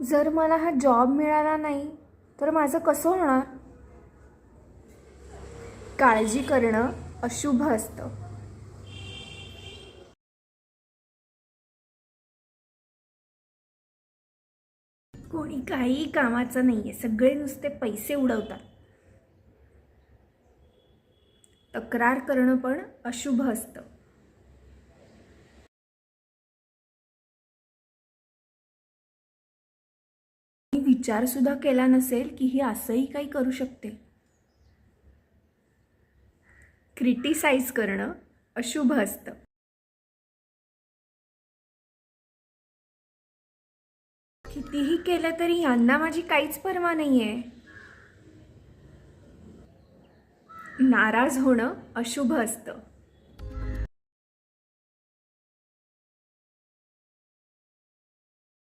जर मला हा जॉब मिळाला नाही तर माझं कसं होणार? काळजी करणं अशुभ असतं. कोणी काही कामाचं नाही आहे सगळे नुसते पैसे उडवतात. तक्रार करणं पण अशुभ असतं. विचार सुद्धा केला नसेल की ही असंही काही करू शकते. क्रिटिसाइज करणं अशुभ असतं कितीही केलं तरी यांना माझी काहीच पर्वा नाही आहे नाराज होणं अशुभ असतं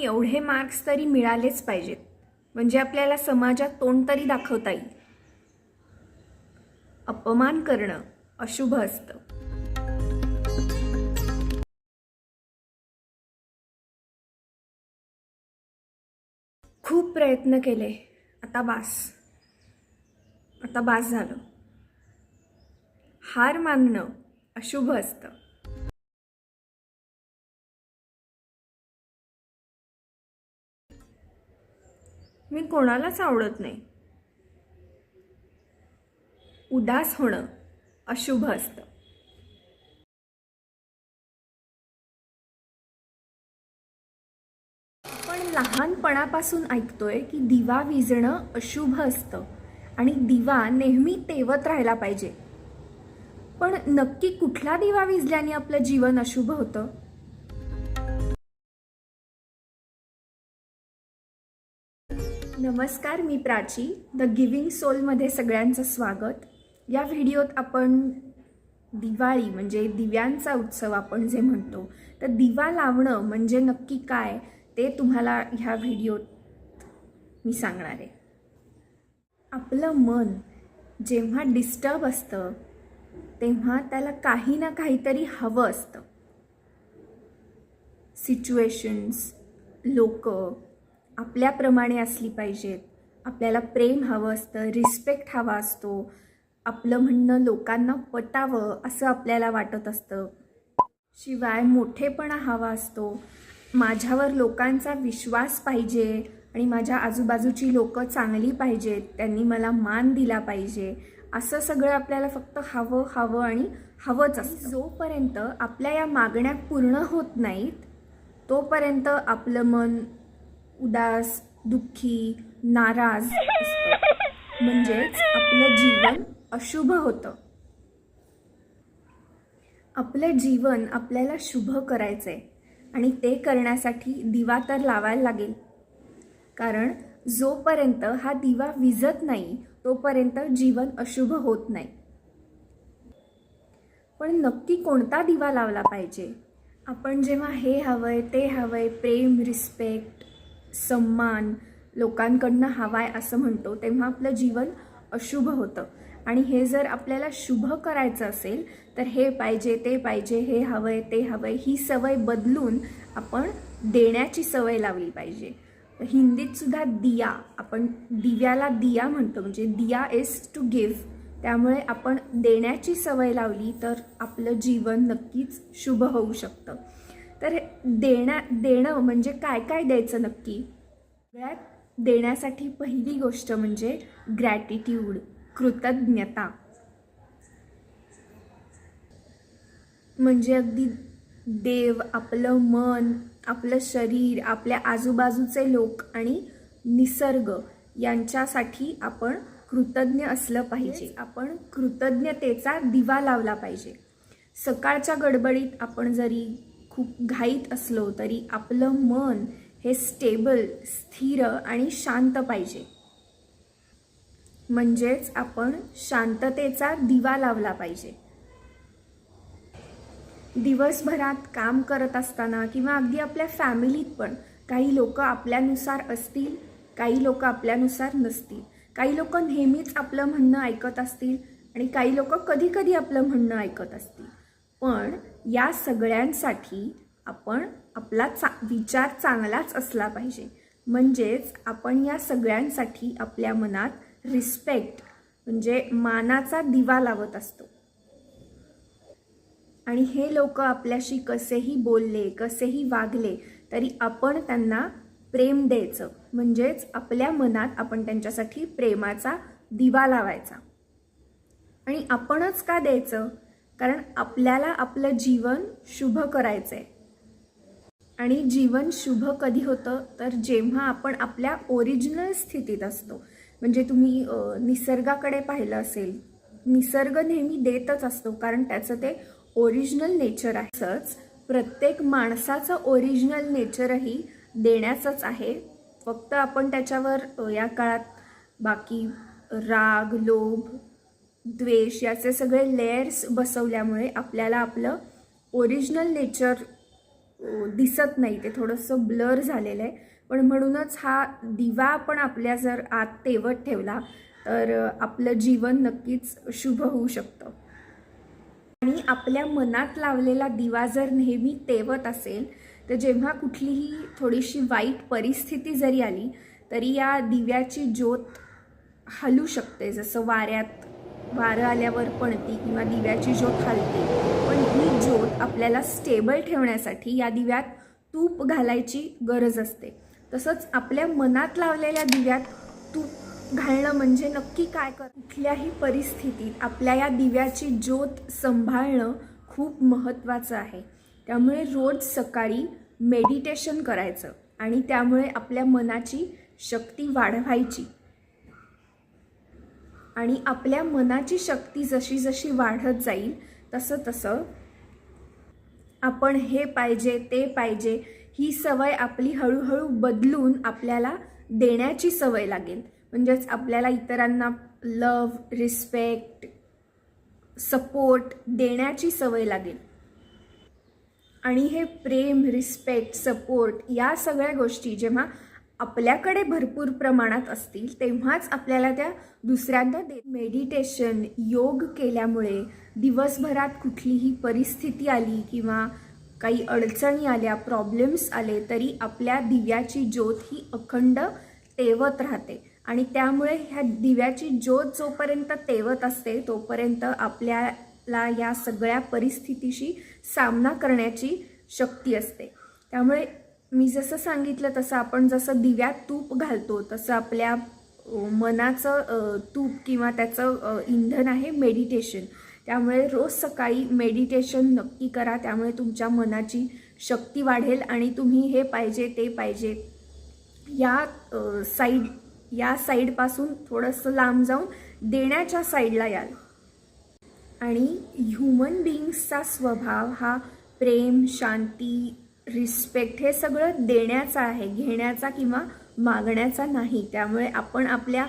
एवढे मार्क्स तरी मिळालेच पाहिजेत. म्हणजे आपल्याला समाजात तोंड तरी दाखवता येईल. अपमान करणं अशुभ असतं. खूप प्रयत्न केले. आता बास. आता बास झालं. हार मानणं अशुभ असतं. मी कोणालाच आवडत नाही. उदास होणं अशुभ असतं. पण लहानपणापासून ऐकतोय की दिवा विजणं अशुभ असतं आणि दिवा नेहमी तेवत राहायला पाहिजे. पण नक्की कुठला दिवा विजल्याने आपलं जीवन अशुभ होतं? नमस्कार मी प्राची. द गिविंग सोलमध्ये सगळ्यांचं स्वागत. या व्हिडिओत आपण दिवाळी म्हणजे दिव्यांचा उत्सव आपण जे म्हणतो तर दिवा लावणं म्हणजे नक्की काय ते तुम्हाला ह्या व्हिडिओत मी सांगणार आहे. आपलं मन जेव्हा डिस्टर्ब असतं तेव्हा त्याला काही ना काहीतरी हवं असतं. सिच्युएशन्स लोकं आपल्याप्रमाणे असली पाहिजेत. आपल्याला प्रेम हवं असतं रिस्पेक्ट हवा असतो. आपलं म्हणणं लोकांना पटावं असं आपल्याला वाटत असतं. शिवाय मोठेपणा हवा असतो. माझ्यावर लोकांचा विश्वास पाहिजे आणि माझ्या आजूबाजूची लोकं चांगली पाहिजेत. त्यांनी मला मान दिला पाहिजे. असं सगळं आपल्याला फक्त हवं हवं आणि हवंच असतं. जोपर्यंत आपल्या या मागण्या पूर्ण होत नाहीत तोपर्यंत आपलं मन उदास दुःखी नाराज असतो म्हणजेच आपलं जीवन अशुभ होतं. आपलं जीवन आपल्याला शुभ करायचं आहे आणि ते करण्यासाठी दिवा तर लावायला लागेल. कारण जोपर्यंत हा दिवा विजत नाही तोपर्यंत जीवन अशुभ होत नाही. पण नक्की कोणता दिवा लावला पाहिजे? आपण जेव्हा हे हवंय ते हवंय प्रेम रिस्पेक्ट सम्मान लोकांकडनं हवाय असं म्हणतो तेव्हा आपलं जीवन अशुभ होतं. आणि हे जर आपल्याला शुभ करायचं असेल तर हे पाहिजे ते पाहिजे हे हवंय ते हवंय ही सवय बदलून आपण देण्याची सवय लावली पाहिजे. हिंदीत सुद्धा दिया आपण दिव्याला दिया म्हणतो म्हणजे दिया इज टू गिव्ह त्यामुळे आपण देण्याची सवय लावली तर आपलं जीवन नक्कीच शुभ होऊ शकतं. तर देण्या देणं म्हणजे काय काय द्यायचं नक्की? सगळ्यात देण्यासाठी पहिली गोष्ट म्हणजे ग्रॅटिट्यूड कृतज्ञता. म्हणजे अगदी देव आपलं मन आपलं शरीर आपल्या आजूबाजूचे लोक आणि निसर्ग यांच्यासाठी आपण कृतज्ञ असलं पाहिजे. आपण कृतज्ञतेचा दिवा लावला पाहिजे. सकाळच्या गडबडीत आपण जरी खूप घाईत असलो तरी आपलं मन हे स्टेबल स्थिर आणि शांत पाहिजे. म्हणजेच आपण शांततेचा दिवा लावला पाहिजे. दिवसभरात काम करत असताना किंवा अगदी आपल्या फॅमिलीत पण काही लोक आपल्यानुसार असतील काही लोक आपल्यानुसार नसतील काही लोक नेहमीच आपलं म्हणणं ऐकत असतील आणि काही लोक कधी कधी आपलं म्हणणं ऐकत असतील. पण या सगळ्यांसाठी आपण आपला चा विचार चांगलाच असला पाहिजे. म्हणजेच आपण या सगळ्यांसाठी आपल्या मनात रिस्पेक्ट म्हणजे मानाचा दिवा लावत असतो. आणि हे लोक आपल्याशी कसेही बोलले कसेही वागले तरी आपण त्यांना प्रेम द्यायचं. म्हणजेच आपल्या मनात आपण त्यांच्यासाठी प्रेमाचा दिवा लावायचा. आणि आपणच का द्यायचं? कारण आपल्याला आपलं जीवन शुभ करायचं आहे आणि जीवन शुभ कधी होतं? तर जेव्हा आपण आपल्या ओरिजिनल स्थितीत असतो. म्हणजे तुम्ही निसर्गाकडे पाहिलं असेल निसर्ग नेहमी देतच असतो. कारण त्याचं ते ओरिजिनल नेचर आहे. तसंच प्रत्येक माणसाचं ओरिजिनल नेचरही देण्याचंच आहे. फक्त आपण त्याच्यावर या काळात बाकी राग लोभ द्वेष याचे सगळे लेयर्स बसवल्यामुळे आपल्याला आपलं ओरिजिनल नेचर दिसत नाही. ते थोडंसं ब्लर झालेलं आहे. पण म्हणूनच हा दिवा आपण आपल्या जर आत तेवत ठेवला तर आपलं जीवन नक्कीच शुभ होऊ शकतं. आणि आपल्या मनात लावलेला दिवा जर नेहमी तेवत असेल तर जेव्हा कुठलीही थोडीशी वाईट परिस्थिती जरी आली तरी या दिव्याची ज्योत हलू शकते. जसं वाऱ्यात वारं आल्यावर पणती किंवा दिव्याची ज्योत हलते. पण ही ज्योत आपल्याला स्टेबल ठेवण्यासाठी या दिव्यात तूप घालायची गरज असते. तसंच आपल्या मनात लावलेल्या दिव्यात तूप घालणं म्हणजे नक्की काय कर कुठल्याही परिस्थितीत आपल्या या दिव्याची ज्योत सांभाळणं खूप महत्त्वाचं आहे. त्यामुळे रोज सकाळी मेडिटेशन करायचं आणि त्यामुळे आपल्या मनाची शक्ती वाढवायची. आणि आपल्या मनाची शक्ती जशी जशी वाढत जाईल तसं तसं आपण हे पाहिजे ते पाहिजे ही सवय आपली हळूहळू बदलून आपल्याला देण्याची सवय लागेल. म्हणजेच आपल्याला इतरांना लव रिस्पेक्ट सपोर्ट देण्याची सवय लागेल. आणि हे प्रेम रिस्पेक्ट सपोर्ट या सगळ्या गोष्टी जेव्हा आपल्याकडे भरपूर प्रमाणात असतील तेव्हाच आपल्याला त्या दुसऱ्यांदा दे मेडिटेशन योग केल्यामुळे दिवसभरात कुठलीही परिस्थिती आली किंवा काही अडचणी आल्या प्रॉब्लेम्स आले तरी आपल्या दिव्याची ज्योत ही अखंड तेवत राहते. आणि त्यामुळे ह्या दिव्याची ज्योत जोपर्यंत तेवत असते तोपर्यंत आपल्याला या सगळ्या परिस्थितीशी सामना करण्याची शक्ती असते. त्यामुळे मी जसं सांगितलं तसं आपण जसं दिव्यात तूप घालतो तसं आपल्या मनाचं तूप किंवा त्याचं इंधन आहे मेडिटेशन त्यामुळे रोज सकाळी मेडिटेशन नक्की करा. त्यामुळे तुमच्या मनाची शक्ती वाढेल आणि तुम्ही हे पाहिजे ते पाहिजे. या साईड या साईडपासून थोडंसं लांब जाऊन देण्याच्या साईडला याल. आणि ह्युमन बिईंग्सचा स्वभाव हा प्रेम शांती रिस्पेक्ट हे सगळं देण्याचा आहे घेण्याचा किंवा मागण्याचा नाही. त्यामुळे आपण आपल्या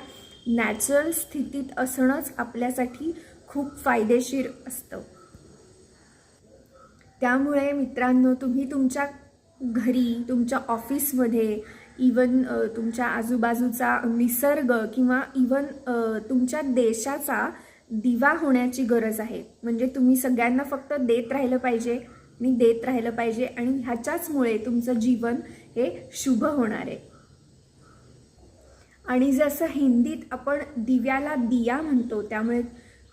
नॅचरल स्थितीत असणंच आपल्यासाठी खूप फायदेशीर असतं. त्यामुळे मित्रांनो तुम्ही तुमच्या घरी तुमच्या ऑफिसमध्ये इवन तुमच्या आजूबाजूचा निसर्ग किंवा इवन तुमच्या देशाचा दिवा होण्याची गरज आहे. म्हणजे तुम्ही सगळ्यांना फक्त देत राहिलं पाहिजे. मी देत राहिलं पाहिजे आणि ह्याच्याचमुळे तुमचं जीवन हे शुभ होणार आहे. आणि जसं हिंदीत आपण दिव्याला दिया म्हणतो त्यामुळे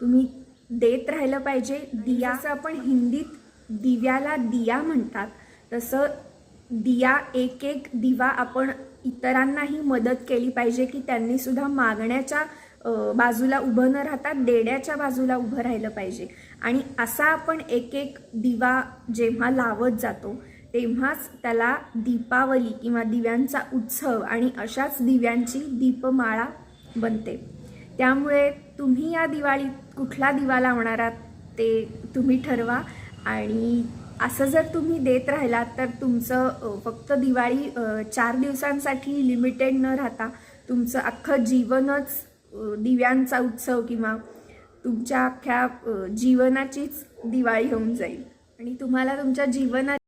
तुम्ही देत राहिलं पाहिजे. दिया असं आपण हिंदीत दिव्याला दिया म्हणतात तसं दिया एक एक दिवा आपण इतरांनाही मदत केली पाहिजे की त्यांनी सुद्धा मागण्याच्या बाजूला उभं न राहता देण्याच्या बाजूला उभं राहिलं पाहिजे. आणि असा आपण एक एक दिवा जेव्हा लावत जातो तेव्हाच त्याला दीपावली किंवा दिव्यांचा उत्सव आणि अशाच दिव्यांची दीपमाळा बनते. त्यामुळे तुम्ही या दिवाळीत कुठला दिवा लावणार आहात ते तुम्ही ठरवा. आणि असं जर तुम्ही देत राहिलात तर तुमचं फक्त दिवाळी चार दिवसांसाठी लिमिटेड न राहता तुमचं अख्खं जीवनच दिव्यांचा उत्सव किंवा तुमच्या अख्ख्या जीवनाचीच दिवाळी होऊन जाईल. आणि तुम्हाला तुमच्या जीवनात